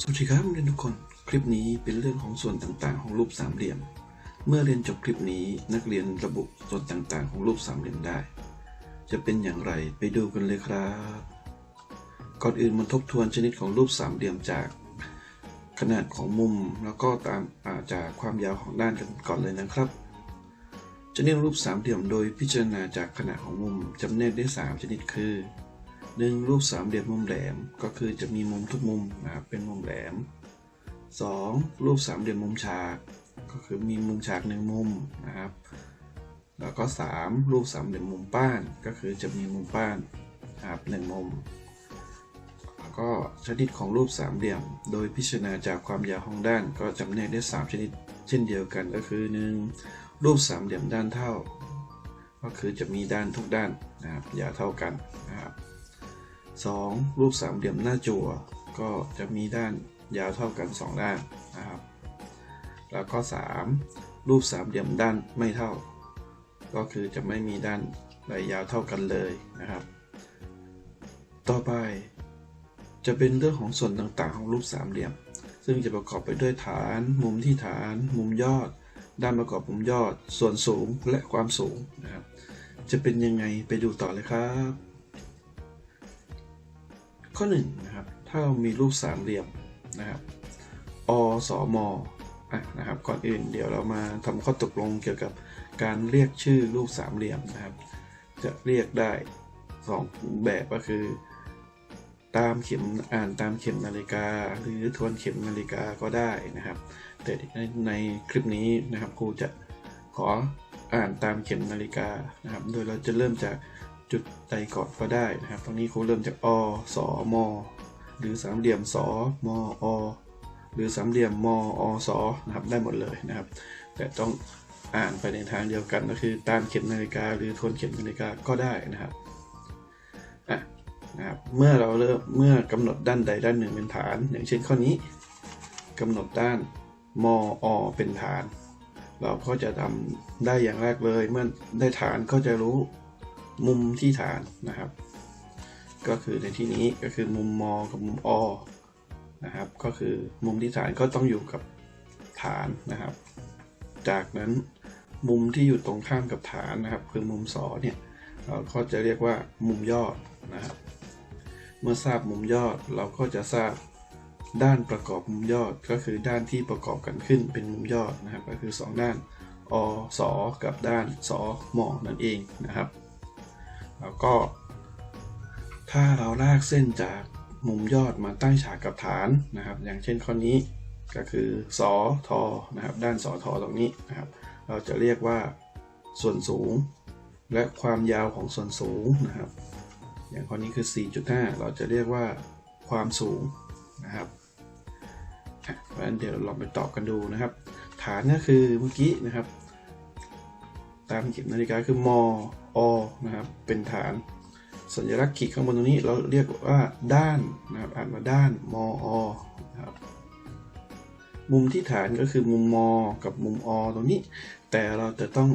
สวัสดีครับเรียนทุกคน คลิปนี้เป็นเรื่องของส่วนต่างๆ ของรูปสามเหลี่ยม เมื่อเรียนจบคลิปนี้นักเรียนระบุส่วนต่างๆ ของรูปสามเหลี่ยมได้ จะเป็นอย่างไรไปดูกันเลยครับ ก่อนอื่นมาทบทวนชนิดของรูปสามเหลี่ยมจาก ขนาดของมุมแล้วก็ตามอาจากความยาวของด้านกันก่อนเลยนะครับชนิดรูปสามเหลี่ยมโดยพิจารณาจากขนาดของมุมจำแนกได้ 3 ชนิดคือ 1. รูปสามเหลี่ยมมุมแหลมก็คือจะมีมุมทุกมุมนะครับเป็นมุมแหลม 2. รูปสามเหลี่ยมมุมฉาก ก็คือมีมุมฉากหนึ่งมุมนะครับ แล้วก็ 3. รูปสามเหลี่ยมมุมป้านก็คือจะมีมุมป้านนะครับหนึ่งมุม แล้วก็ชนิดของรูปสามเหลี่ยม โดยพิจารณาจากความยาวของด้าน ก็จำแนกได้ 3 ชนิดเช่นเดียวกันก็คือ 1. รูปสามเหลี่ยมด้านเท่า ก็คือจะมีด้านทุกด้านนะครับยาวเท่ากันนะครับ 2. รูปสามเหลี่ยมหน้าจั่วก็จะมีด้านยาวเท่ากัน 2 ด้านนะครับ แล้วก็ 3. รูปสามเหลี่ยมด้านไม่เท่า ก็คือจะไม่มีด้านใดยาวเท่ากันเลยนะครับ ต่อไป จะเป็นเรื่องของส่วนต่างๆ ของรูปสามเหลี่ยม ซึ่งจะประกอบไปด้วยฐาน มุมที่ฐาน มุมยอด ด้านประกอบมุมยอด ส่วนสูงและความสูงนะครับ จะเป็นยังไงไปดูต่อเลยครับ ข้อ1นะครับถ้าเรามีรูปสามเหลี่ยมนะครับอสมอะนะครับก่อนอื่นเดี๋ยวเรามาทำข้อตกลงเกี่ยวกับการเรียกชื่อรูปสามเหลี่ยมนะครับ จะเรียกได้ 2 แบบก็คือ ตามเข็มอ่านตามเข็มนาฬิกา หรือทวนเข็มนาฬิกาก็ได้นะครับ แต่ในในคลิปนี้นะครับครูจะขออ่านตามเข็มนาฬิกานะครับ โดยเราจะเริ่มจาก จุดใดก่อนก็ได้นะครับ ตรงนี้ครูเริ่มจากอสมหรือสามเหลี่ยมสมอหรือสามเหลี่ยมมอสนะครับได้หมดเลยนะครับ แต่ต้องอ่านไปในทางเดียวกันก็คือตามเข็มนาฬิกา หรือทวนเข็มนาฬิกาก็ได้นะครับอะนะครับเมื่อเราเริ่มเมื่อกำหนดด้านใดด้านหนึ่งเป็นฐาน อย่างเช่นข้อนี้กำหนดด้านมอเป็นฐาน เราก็จะทำได้อย่างแรกเลย เมื่อได้ฐานก็จะรู้ มุมที่ฐานนะครับ ก็คือในที่นี้ก็คือมุมมอกับมุมอนะครับ ก็คือมุมที่ฐานก็ต้องอยู่กับฐานนะครับ จากนั้นมุมที่อยู่ตรงข้ามกับฐานนะครับ คือมุมสอเนี่ยเราก็จะเรียกว่ามุมยอดนะครับ เมื่อทราบมุมยอดเราก็จะทราบด้านประกอบมุมยอดก็คือด้านที่ประกอบกันขึ้นเป็นมุมยอดนะครับ ก็คือ 2 ด้านอสอกับด้านสอมอนั่นเองนะครับ แล้วก็ ถ้าเราลากเส้นจากมุมยอดมาตั้งฉากกับฐานนะครับ อย่างเช่นข้อนี้ก็คือสอทอนะครับด้านสอทอตรงนี้นะครับ เราจะเรียกว่าส่วนสูง และความยาวของส่วนสูงนะครับ อย่างข้อนี้คือ 4.5 เราจะเรียกว่าความสูงนะครับเพราะฉะนั้นเดี๋ยวลองไปตอบกันดูนะครับ ฐานก็คือเมื่อกี้นะครับามเข็มนาฬิกาคือมออนะครับเป็นฐาน สัญลักษณ์ขีดข้างบนตรงนี้เราเรียกว่าด้านนะครับอ่านว่าด้านมอนะครับมุมที่ฐานก็คือมุมมอกับมุมอตรงนี้ แต่เราจะต้อง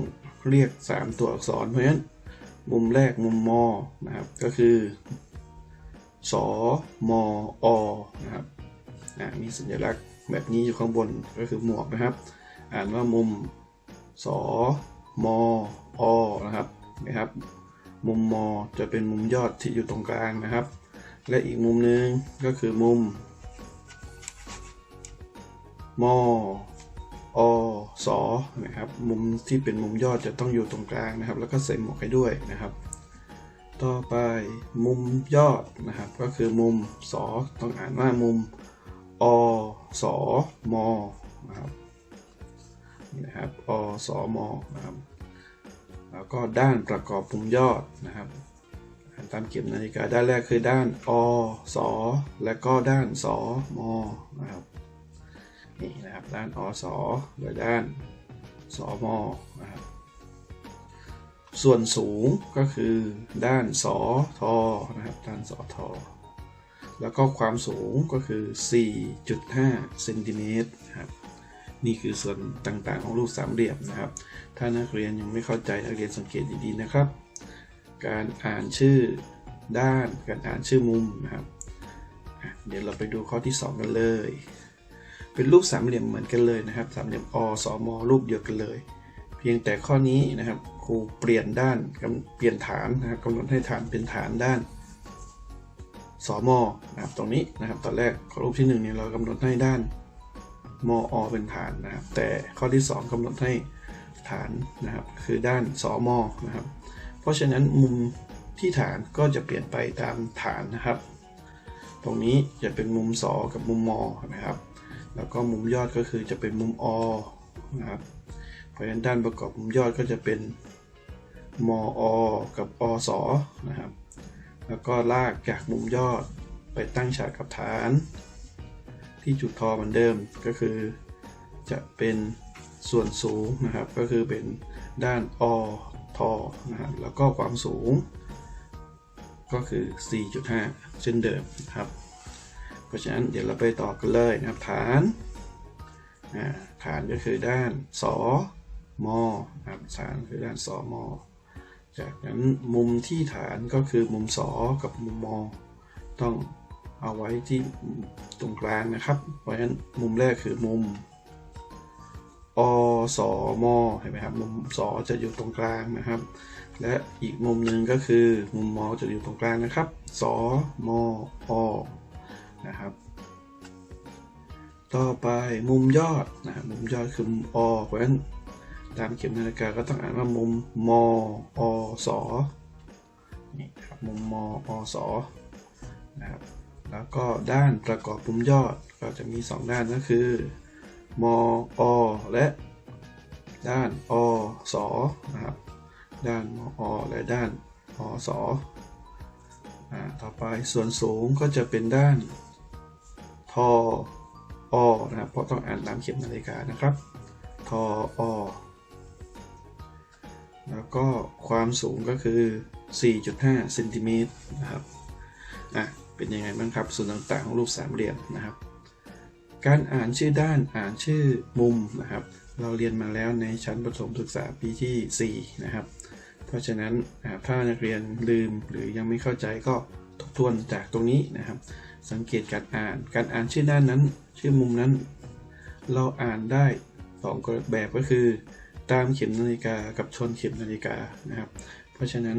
เรียก 3 ตัวอักษรเพราะฉะนั้นมุมแรกมุมมอนะครับก็คือสอมออนะครับมีสัญลักษณ์แบบนี้อยู่ข้างบนก็คือหมวกนะครับ อ่านว่ามุมสอ มออนะครับนะครับ มุมมอจะเป็นมุมยอดที่อยู่ตรงกลางนะครับ และอีกมุมหนึ่งก็คือมุมมออสอนะครับ มุมที่เป็นมุมยอดจะต้องอยู่ตรงกลางนะครับ แล้วก็ใส่หมวกให้ด้วยนะครับ ต่อไปมุมยอดนะครับ ก็คือมุมสอต้องอ่านว่ามุมอสอมนะครับ นะครับอสอมนะครับแล้วก็ด้านประกอบมุมยอดนะครับตามเข็มนาฬิกาด้านแรกคือด้านอสอและก็ด้านสอมนะครับนี่นะครับด้านอสอและด้านสอมนะครับส่วนสูงก็คือด้านสอทอนะครับด้านสอทอแล้วก็ความสูงก็คือ 4.5เซนติเมตรครับ นี่คือส่วนต่างๆของรูปสามเหลี่ยมนะครับ ถ้านักเรียนยังไม่เข้าใจนักเรียนสังเกตดีๆนะครับ การอ่านชื่อด้าน การอ่านชื่อมุมนะครับ เดี๋ยวเราไปดูข้อที่ 2 กันเลย เป็นรูปสามเหลี่ยมเหมือนกันเลยนะครับ สามเหลี่ยมอสมรูปเดียวกันเลย เพียงแต่ข้อนี้นะครับครูเปลี่ยนด้านกำเปลี่ยนฐานนะครับกำหนดให้ฐานเป็นฐานด้านสมนะครับตรงนี้นะครับตอนแรกข้อรูปที่1เนี่ยเรากำหนดให้ด้าน มอเป็นฐานนะครับ แต่ข้อที่ 2กำหนดให้ฐานนะครับ คือด้านสมอนะครับ เพราะฉะนั้นมุมที่ฐานก็จะเปลี่ยนไปตามฐานนะครับ ตรงนี้จะเป็นมุมสอกับมุมมนะครับ แล้วก็มุมยอดก็คือจะเป็นมุมอนะครับ เพราะฉะนั้นด้านประกอบมุมยอดก็จะเป็นมออกับอสนะครับ แล้วก็ลากจากมุมยอดไปตั้งฉากกับฐาน ที่จุดทอเหมือนเดิมก็คือ จะเป็นส่วนสูงนะครับ ก็คือเป็นด้านอทอนะครแล้วก็ความสูง ก็คือ 4.5 เช่นเดิมนะครับ เพราะฉะนั้นเดี๋ยวเราไปต่อกันเลยนะครับฐานฐานก็คือด้านสมนะครับฐานคือด้านสมอจากนั้นมุมที่ฐานก็คือมุมสอกับมุมมอต้อง เอาไว้ที่ตรงกลางนะครับ เพราะฉะนั้นมุมแรกคือมุมอสมเห็นไหมครับ มุมสจะอยู่ตรงกลางนะครับ และอีกมุมหนึ่งก็คือมุมมจะอยู่ตรงกลางนะครับสมอนะครับ ต่อไปมุมยอดนะมุมยอดคือมุมอเพราะฉะนั้นตามเข็มนาฬิกาก็ต้องอ่านว่ามุมมอสนี่ครับมุมมอสนะครับ แล้วก็ด้านประกอบมุมยอดก็จะมี 2 ด้านก็คือ มออและด้านอสนะครับ ด้านมออและด้านอสอต่อไปส่วนสูงก็จะเป็นด้านทออนะครับเพราะต้องอ่านตามเข็มนาฬิกานะครับทออแล้วก็ความสูงก็คือ 4.5เซนติเมตรนะครับอะ เป็นยังไงบ้างครับ ส่วนต่างๆของรูปสามเหลี่ยมนะครับ การอ่านชื่อด้านอ่านชื่อมุมนะครับ เราเรียนมาแล้วในชั้นประถมศึกษาปีที่4นะครับ เพราะฉะนั้นถ้านักเรียนลืมหรือยังไม่เข้าใจก็ทบทวนจากตรงนี้นะครับ สังเกตการอ่าน การอ่านชื่อด้านนั้น ชื่อมุมนั้น เราอ่านได้สองแบบก็คือ ตามเข็มนาฬิกากับชนเข็มนาฬิกานะครับ เพราะฉะนั้น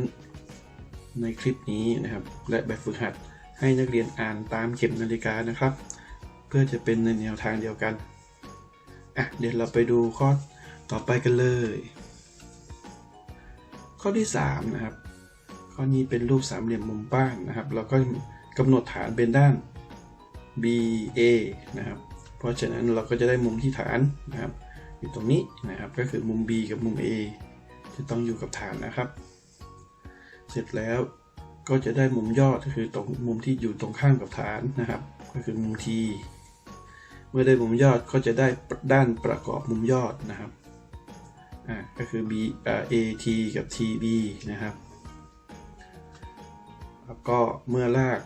ในคลิปนี้นะครับ และแบบฝึกหัด ให้นักเรียนอ่านตามเข็มนาฬิกานะครับ เพื่อจะเป็นในแนวทางเดียวกันอะเดี๋ยวเราไปดูข้อต่อไปกันเลย ข้อที่3นะครับข้อนี้เป็นรูปสามเหลี่ยมมุมบ้านนะครับ เราก็กำหนดฐานเป็นด้าน BA นะครับ เพราะฉะนั้นเราก็จะได้มุมที่ฐานนะครับ อยู่ตรงนี้นะครับก็คือมุม B กับมุม A จะต้องอยู่กับฐานนะครับ เสร็จแล้ว ก็จะได้มุมยอดก็คือตรงมุมที่อยู่ตรงข้ามกับฐานนะครับ ก็คือมุม T เมื่อได้มุมยอดก็จะได้ด้านประกอบมุมยอดนะครับอ่าก็คือ B อ AT กับ TB นะครับ แล้วก็เมื่อลาก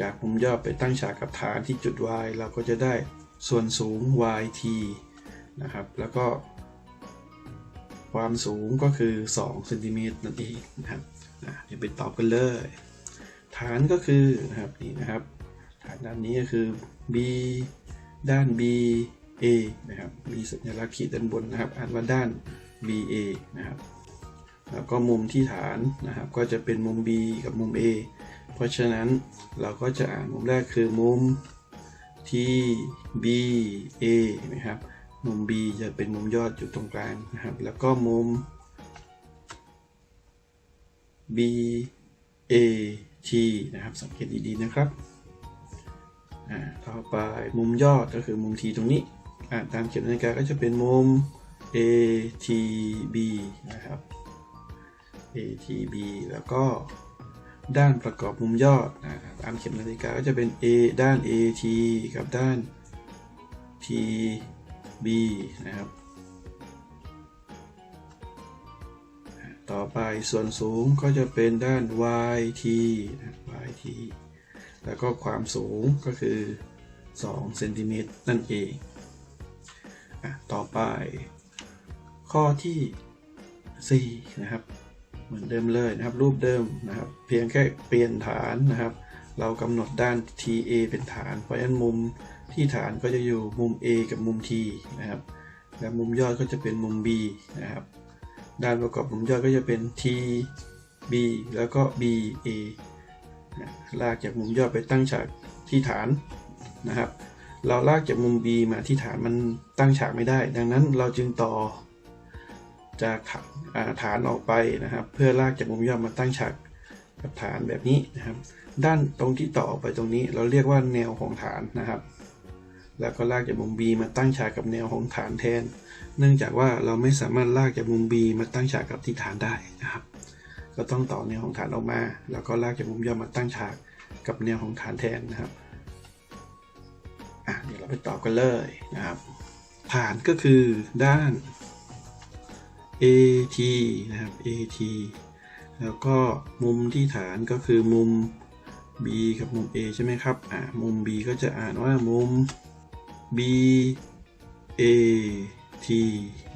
จากมุมยอดไปตั้งฉากกับฐานที่จุด Y เราก็จะได้ส่วนสูง YT นะครับ แล้วก็ความสูงก็คือ2เซนติเมตรนั่นเองนะครับ เดี๋ยวไปตอบกันเลย ฐานก็คือนะครับนี่นะครับ ฐานด้านนี้ก็คือ B ด้าน B A นะครับ มีสัญลักษณ์ขีดด้านบนนะครับอ่านว่าด้าน B A นะครับ แล้วก็มุมที่ฐานนะครับ ก็จะเป็นมุม B กับมุม A เพราะฉะนั้นเราก็จะอ่านมุมแรกคือมุม T B A นะครับ มุม B จะเป็นมุมยอดอยู่ตรงกลางนะครับ แล้วก็มุม B A T นะครับ สังเกตดีๆนะครับต่อไปมุมยอดก็คือมุม T ตรงนี้ตามเข็มนาฬิกาก็จะเป็นมุม A T B นะครับ A T B แล้วก็ด้านประกอบมุมยอดนะตามเข็มนาฬิกาก็จะเป็น A ด้าน A T กับด้าน T B นะครับ ต่อไปส่วนสูงก็จะเป็นด้าน YT นะ YT แล้วก็ความสูงก็คือ2เซนติเมตรนั่นเองอต่อไป ข้อที่ 4 นะครับ เหมือนเดิมเลยนะครับ รูปเดิมนะครับ เพียงแค่เปลี่ยนฐานนะครับ เรากำหนดด้าน TA เป็นฐาน เพราะฉะนั้นมุมที่ฐานก็จะอยู่มุม A กับมุม T นะครับ และมุมยอดก็จะเป็นมุม B นะครับ ด้านประกอบมุมยอดก็จะเป็น T B แล้วก็ B A นะลากจากมุมยอดไปตั้งฉากที่ฐานนะครับ เราลากจากมุม B มาที่ฐานมันตั้งฉากไม่ได้ ดังนั้นเราจึงต่อจากฐานอ่าฐานออกไปนะครับ เพื่อลากจากมุมยอดมาตั้งฉากกับฐานแบบนี้นะครับ ด้านตรงที่ต่อออกไปตรงนี้ เราเรียกว่าแนวของฐานนะครับ แล้วก็ลากจากมุม B มาตั้งฉากกับแนวของฐานแทน เนื่องจากว่าเราไม่สามารถลากจากมุม B มาตั้งฉากกับที่ฐานได้นะครับ ก็ต้องต่อแนวของฐานออกมา แล้วก็ลากจากมุมยอดมาตั้งฉากกับแนวของฐานแทนนะครับอะเดี๋ยวเราไปต่อกันเลยนะครับ ฐานก็คือด้าน AT นะครับ AT แล้วก็มุมที่ฐานก็คือมุม B กับมุม A ใช่ไหมครับอ่ามุม B ก็จะอ่านว่ามุม B A T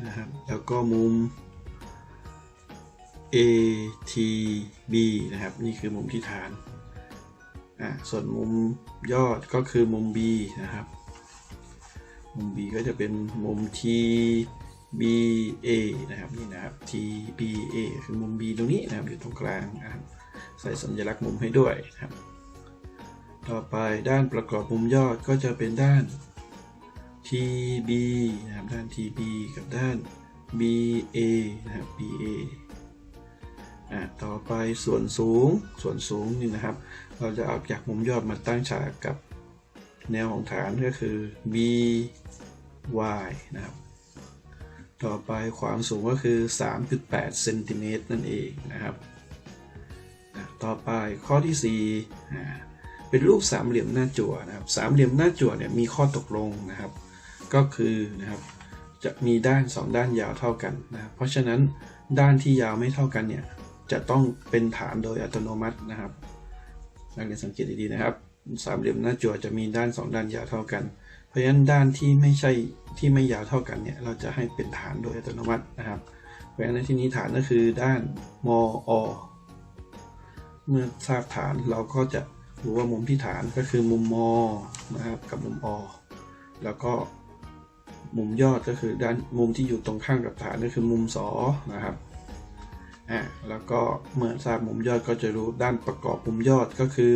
นะครับ แล้วก็มุม A T B นะครับ นี่คือมุมที่ฐาน อ่า ส่วนมุมยอดก็คือมุม B นะครับ มุม B ก็จะเป็นมุม T B A นะครับนี่นะครับ T B A คือมุม B ตรงนี้นะครับอยู่ตรงกลางนะครับใส่สัญลักษณ์มุมให้ด้วยนะครับ ต่อไปด้านประกอบมุมยอดก็จะเป็นด้าน TB นะครับด้าน TB กับด้าน BA นะครับ BA อ่าต่อไปส่วนสูงส่วนสูงนี่นะครับ เราจะเอาจากมุมยอดมาตั้งฉากกับแนวของฐานก็คือ BY นะครับ ต่อไปความสูงก็คือ 3.8เซนติเมตรนั่นเองนะครับ ต่อไปข้อที่4อ่าเป็นรูปสามเหลี่ยมหน้าจั่วนะครับ สามเหลี่ยมหน้าจั่วเนี่ยมีข้อตกลงนะครับ ก็คือนะครับจะมีด้าน 2 ด้านยาวเท่ากันนะครับเพราะฉะนั้นด้านที่ยาวไม่เท่ากันเนี่ยจะต้องเป็นฐานโดยอัตโนมัตินะครับนักเรียนสังเกตดีๆนะครับสามเหลี่ยมหน้าจั่วจะมีด้าน 2 ด้านยาวเท่ากัน เพราะฉะนั้นด้านที่ไม่ใช่ที่ไม่ยาวเท่ากันเนี่ยเราจะให้เป็นฐานโดยอัตโนมัตินะครับ เพราะฉะนั้นที่นี้ฐานก็คือด้านมอเมื่อทราบฐานเราก็จะรู้ว่ามุมที่ฐานก็คือมุมมนะครับกับมุมอแล้วก็ มุมยอดก็คือด้านมุมที่อยู่ตรงข้างกับฐานก็คือมุมสอนะครับอ่าแล้วก็เมื่อทราบมุมยอดก็จะรู้ด้านประกอบมุมยอดก็คือ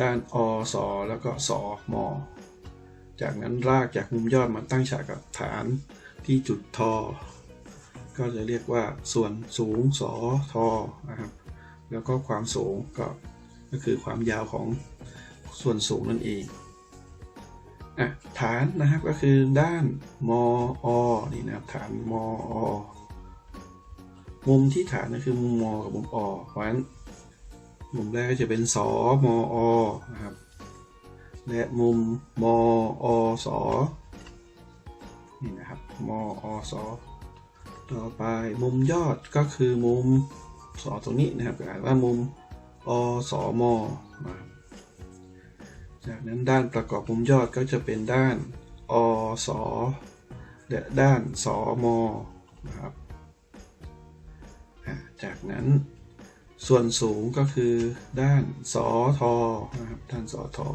ด้านอสอแล้วก็สอมอจากนั้นรากจากมุมยอดมาตั้งฉากกับฐานที่จุดทอ ก็จะเรียกว่าส่วนสูงสอทอนะครับ แล้วก็ความสูงก็ก็คือความยาวของส่วนสูงนั่นเอง ฐานนะครับก็คือด้านมอนี่นะครับฐานมอมุมที่ฐานก็คือมุมมกับมุมอเพราะฉะนั้นมุมแรกก็จะเป็นสอมอนะครับและมุมมอสอนี่นะครับมอสอต่อไปมุมยอดก็คือมุมสอตรงนี้นะครับอ่านว่ามุมอสอมนะครับ จากนั้นด้านประกอบมุมยอดก็จะเป็นด้านอสและด้านสมนะครับจากนั้นส่วนสูงก็คือด้านสอทอนะครับด้านสอทอ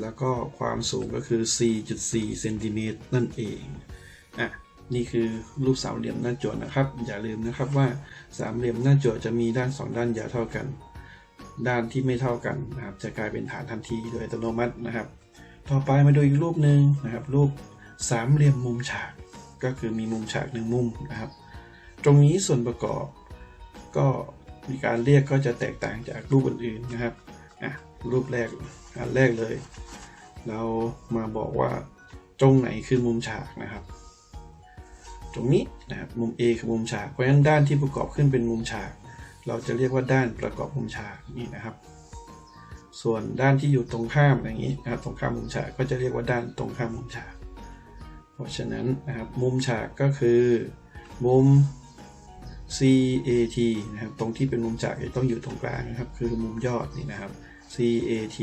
แล้วก็ความสูงก็คือ 4.4 เซนติเมตรนั่นเอง อะ นี่คือรูปสามเหลี่ยมหน้าจั่วนะครับ อย่าลืมนะครับว่าสามเหลี่ยมหน้าจั่วจะมีด้าน 2 ด้านยาวเท่ากัน ด้านที่ไม่เท่ากันนะครับ จะกลายเป็นฐานทันทีโดยอัตโนมัตินะครับ ต่อไปมาดูอีกรูปหนึ่งนะครับ รูปสามเหลี่ยมมุมฉาก ก็คือมีมุมฉากหนึ่งมุมนะครับ ตรงนี้ส่วนประกอบ ก็มีการเรียกก็จะแตกต่างจากรูปอื่นๆนะครับอะรูปแรกอันแรกเลย เรามาบอกว่าตรงไหนคือมุมฉากนะครับ ตรงนี้นะครับมุม A คือมุมฉากเพราะฉะนั้นด้านที่ประกอบขึ้นเป็นมุมฉาก เราจะเรียกว่าด้านประกอบมุมฉากนี่นะครับ ส่วนด้านที่อยู่ตรงข้ามอย่างนี้นะครับ ตรงข้ามมุมฉากก็จะเรียกว่าด้านตรงข้ามมุมฉาก เพราะฉะนั้นนะครับมุมฉากก็คือมุม CAT นะครับ ตรงที่เป็นมุมฉากจะต้องอยู่ตรงกลางนะครับ คือมุมยอดนี่นะครับ CAT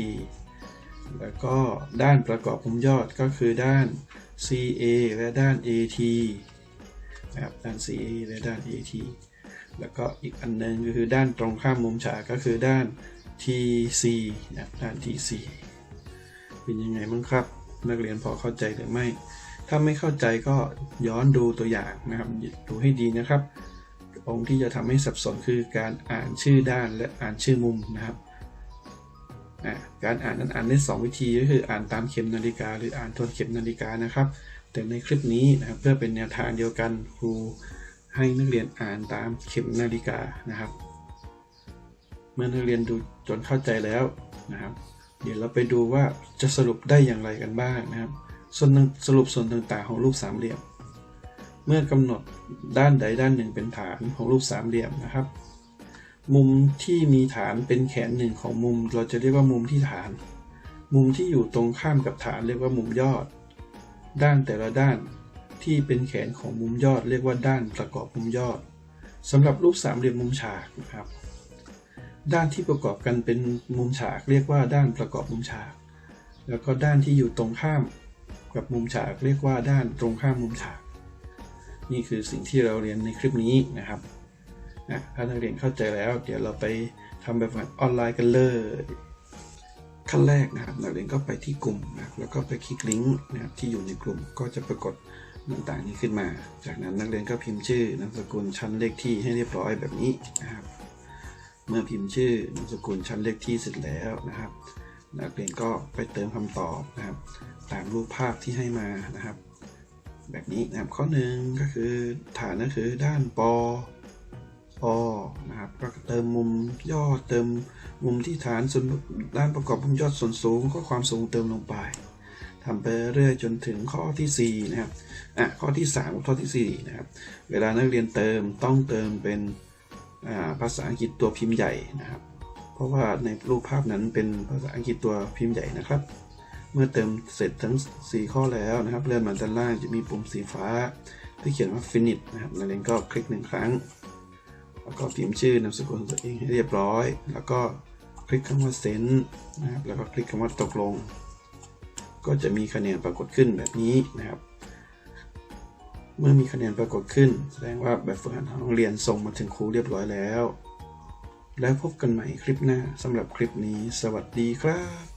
แล้วก็ด้านประกอบมุมยอดก็คือด้าน CA และด้าน AT นะครับ ด้าน CA และด้าน AT แล้วก็อีกอันหนึงก็คือด้านตรงข้ามมุมฉากก็คือด้าน TC นะด้าน TC เป็นยังไงบ้างครับ นักเรียนพอเข้าใจหรือไม่ ถ้าไม่เข้าใจก็ย้อนดูตัวอย่างนะครับ ดูให้ดีนะครับ องค์ที่จะทำให้สับสนคือการอ่านชื่อด้านและอ่านชื่อมุมนะครับการอ่านนั้นอ่านได้สองวิธีก็คืออ่านตามเข็มนาฬิกา หรืออ่านทวนเข็มนาฬิกานะครับ แต่ในคลิปนี้นะครับเพื่อเป็นแนวทางเดียวกันครู ให้นักเรียนอ่านตามเข็มนาฬิกานะครับ เมื่อนักเรียนดูจนเข้าใจแล้วนะครับ เดี๋ยวเราไปดูว่าจะสรุปได้อย่างไรกันบ้างนะครับ ส่วนสรุปส่วนต่างๆของรูปสามเหลี่ยม เมื่อกำหนดด้านใดด้านหนึ่งเป็นฐานของรูปสามเหลี่ยมนะครับ มุมที่มีฐานเป็นแขนหนึ่งของมุม เราจะเรียกว่ามุมที่ฐาน มุมที่อยู่ตรงข้ามกับฐานเรียกว่ามุมยอด ด้านแต่ละด้าน ที่เป็นแขนของมุมยอด เรียกว่าด้านประกอบมุมยอดสำหรับรูปสามเหลี่ยมมุมฉากนะครับด้านที่ประกอบกันเป็นมุมฉาก เรียกว่าด้านประกอบมุมฉาก แล้วก็ด้านที่อยู่ตรงข้ามกับมุมฉาก เรียกว่าด้านตรงข้ามมุมฉาก นี่คือสิ่งที่เราเรียนในคลิปนี้นะครับนะถ้านักเรียนเข้าใจแล้ว เดี๋ยวเราไปทำแบบฝึกออนไลน์กันเลยขั้นแรกนะครับนักเรียนก็ไปที่กลุ่มนะแล้วก็ไปคลิกลิงก์นะครับที่อยู่ในกลุ่มก็จะปรากฏ ต่างๆนี้ขึ้นมา จากนั้นนักเรียนก็พิมพ์ชื่อนามสกุลชั้นเลขที่ให้เรียบร้อยแบบนี้นะครับ เมื่อพิมพ์ชื่อนามสกุลชั้นเลขที่เสร็จแล้วนะครับ นักเรียนก็ไปเติมคำตอบนะครับ ตามรูปภาพที่ให้มานะครับ แบบนี้นะครับข้อหนึ่งก็คือฐานก็คือด้านปอปอนะครับก็เติมมุมยอดเติมมุมที่ฐานส่วนด้านประกอบมุมยอดส่วนสูงก็ความสูงเติมลงไป ทำไปเรื่อยจนถึงข้อที่4นะครับอะข้อที่3กับข้อที่4นะครับเวลานักเรียนเติมต้องเติมเป็นภาษาอังกฤษตัวพิมพ์ใหญ่นะครับ เพราะว่าในรูปภาพนั้นเป็นภาษาอังกฤษตัวพิมพ์ใหญ่นะครับ เมื่อเติมเสร็จทั้ง 4 ข้อแล้วนะครับเลื่อนมาด้านล่างจะมีปุ่มสีฟ้า ที่เขียนว่า finish นะครับนักเรียนก็คลิกหนึ่งครั้ง แล้วก็พิมพ์ชื่อนามสกุลของตัวเองให้เรียบร้อย แล้วก็คลิกคำว่า send นะครับแล้วก็คลิกคำว่าตกลง ก็จะมีคะแนนปรากฏขึ้นแบบนี้นะครับ เมื่อมีคะแนนปรากฏขึ้น แสดงว่าแบบฝึกหัดของโรงเรียนส่งมาถึงครูเรียบร้อยแล้ว แล้วพบกันใหม่คลิปหน้าสำหรับคลิปนี้ สวัสดีครับ